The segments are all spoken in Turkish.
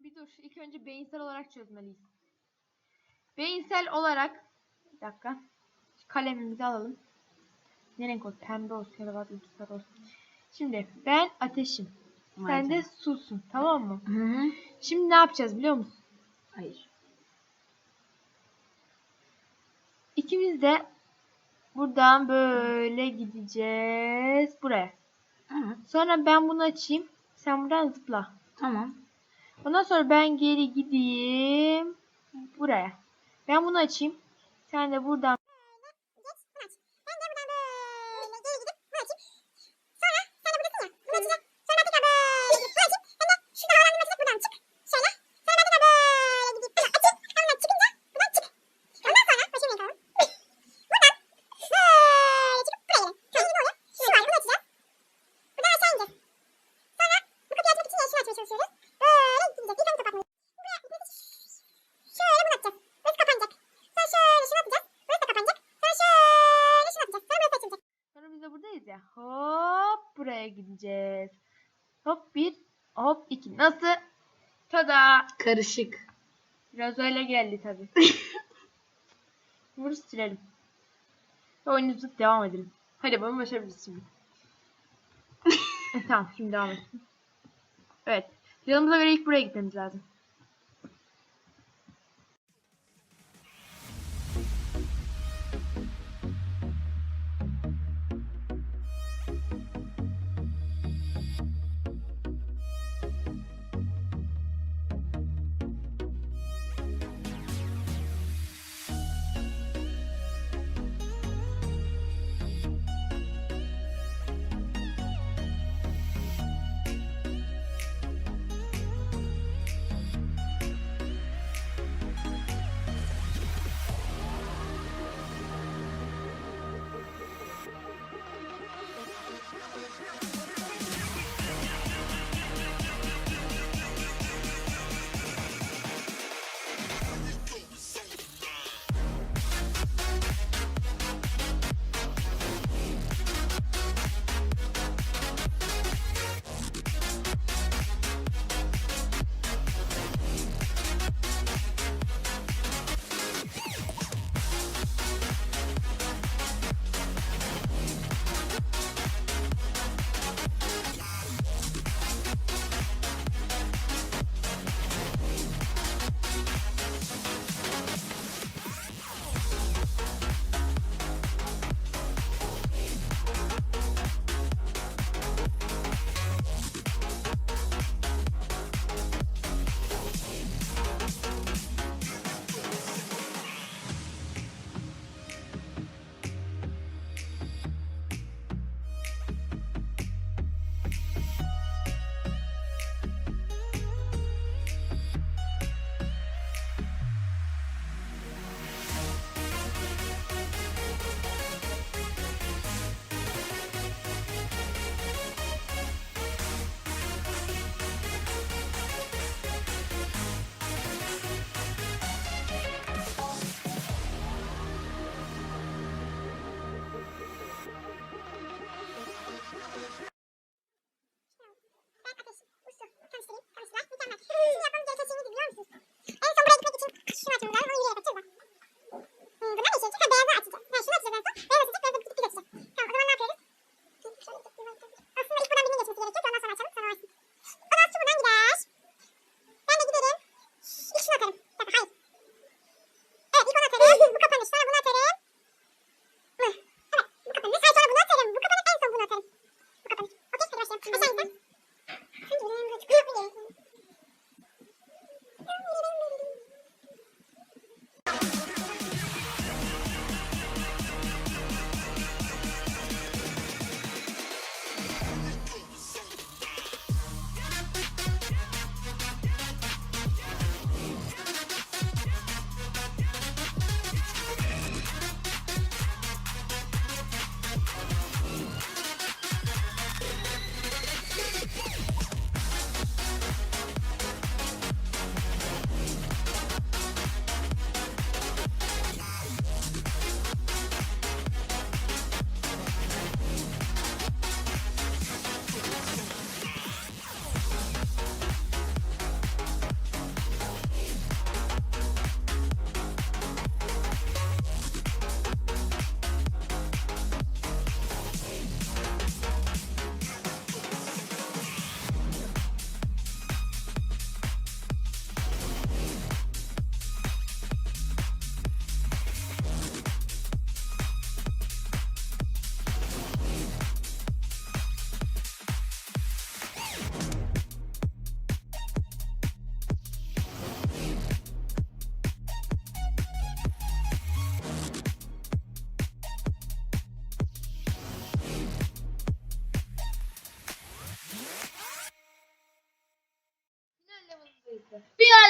Bir dur. İlk önce beyinsel olarak çözmeliyiz. Beyinsel olarak bir dakika. Kalemimizi alalım. Ne renk olsun? Pembe olsun ya da vazgeçtim sarı olsun. Şimdi ben ateşim. Sen de susun. Tamam mı? Hı hı. Şimdi ne yapacağız biliyor musun? Hayır. İkimiz de buradan böyle gideceğiz buraya. Tamam. Sonra ben bunu açayım. Sen buradan zıpla. Tamam. Ondan sonra ben geri gideyim buraya. Ben bunu açayım. Sen de buradan Çalışıyoruz. Böyle gideceğiz. İlk önce kapatmalıyız. Buraya şöyle bunu atacağız. Burası kapanacak. Sonra şöyle şunu atacağız. Burası da kapanacak. Sonra şöyle şunu atacağız. Sonra burası açılacak. Sonra ya. Hop buraya gideceğiz. Hop bir, hop iki. Nasıl? Tada. Karışık. Biraz öyle geldi tabi. Bunu silelim. Ve oyunumuza devam edelim. Hadi bunu başarabiliriz şimdi. e, tamam şimdi devam etsin. Evet. Planımıza göre ilk buraya gitmemiz lazım.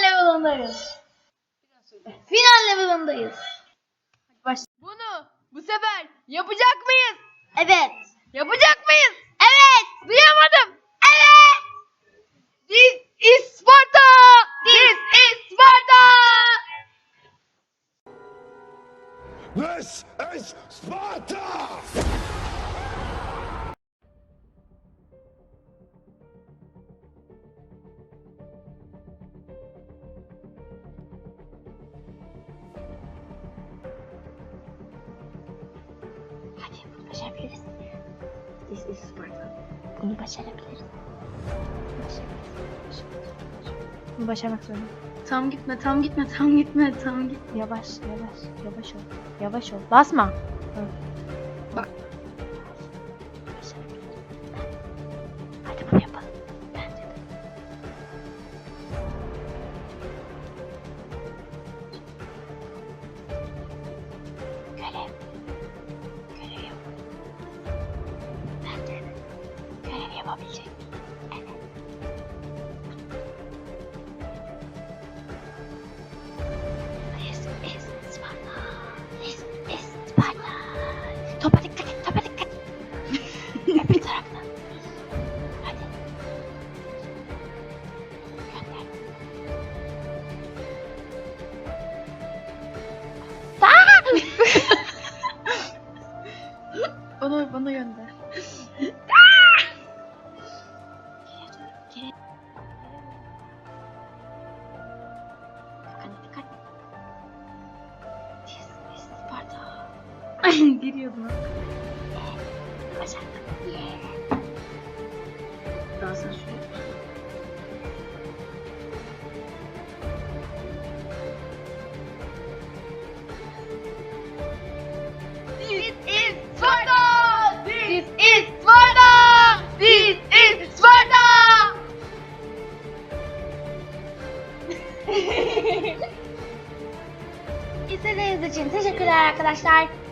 Level'ındayız. Final level'ındayız. Baş. Bunu bu sefer yapacak mıyız? Evet. Yapacak mıyız? Evet. Duyamadım. Evet. This başarabiliriz. This is Sparta. Bunu başarabiliriz. Bunu başarmak zorunda. Tam gitme, tam gitme, tam gitme, tam git. Yavaş, yavaş, yavaş ol. Yavaş ol. Basma. Bak. Görev yapabilecek. Evet. This is Sparta. This is Sparta. Topa dikkat et, topa dikkat Yeah. Daha sen şuraya. This is Sparta! This is Sparta! This is Sparta! İzlediğiniz için teşekkürler arkadaşlar.